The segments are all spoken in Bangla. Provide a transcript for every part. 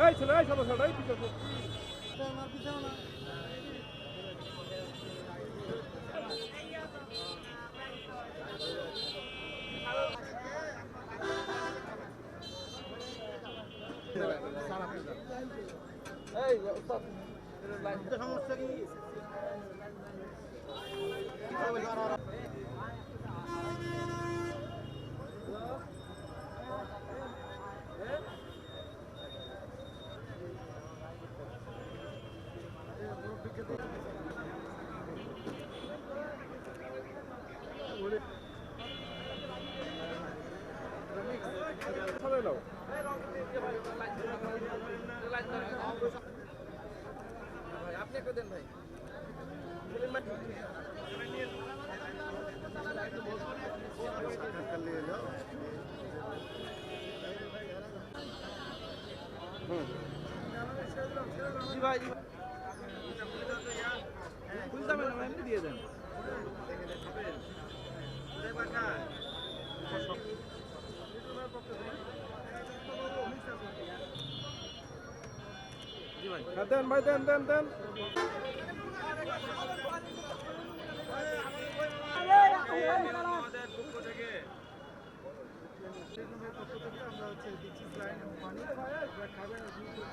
এই ছেলে এই সাদা শার্ট এই পিছনে ছাড়াই নাও হ্যাঁ, দেন ভাই। দেন দেন দেন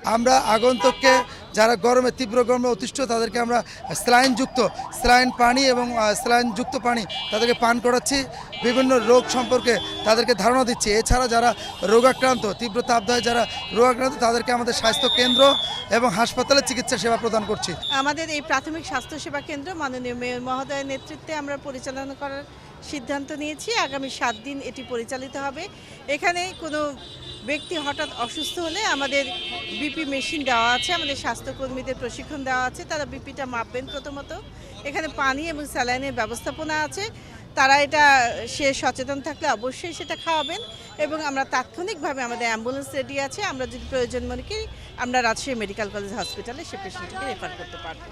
আমরা আগন্তুককে যারা গরমে, তীব্র গরমে অতিষ্ঠ, তাদেরকে আমরা স্লাইনযুক্ত, স্লাইন পানি এবং স্লাইনযুক্ত পানি তাদেরকে পান করাচ্ছি। বিভিন্ন রোগ সম্পর্কে তাদেরকে ধারণা দিচ্ছি। এছাড়া যারা রোগাক্রান্ত, তীব্র তাপদাহে যারা রোগাক্রান্ত, তাদেরকে আমাদের স্বাস্থ্য কেন্দ্র এবং হাসপাতালে চিকিৎসা সেবা প্রদান করছি। আমাদের এই প্রাথমিক স্বাস্থ্যসেবা কেন্দ্র মাননীয় মেয়র মহোদয়ের নেতৃত্বে আমরা পরিচালনা করার সিদ্ধান্ত নিয়েছি। আগামী সাত দিন এটি পরিচালিত হবে। এখানে কোনো ব্যক্তি হঠাৎ অসুস্থ হলে আমাদের বিপি মেশিন দেওয়া আছে, আমাদের স্বাস্থ্যকর্মীদের প্রশিক্ষণ দেওয়া আছে, তারা বিপিটা মাপবেন প্রথমত। এখানে পানি এবং স্যালাইনের ব্যবস্থাপনা আছে, তারা এটা, সে সচেতন থাকলে অবশ্যই সেটা খাওয়াবেন এবং আমরা তাৎক্ষণিকভাবে আমাদের অ্যাম্বুলেন্স রেডি আছে, আমরা যদি প্রয়োজন মনে করি আমরা রাজশাহী মেডিকেল কলেজ হসপিটালে সে পেশেন্টকে রেফার করতে পারব।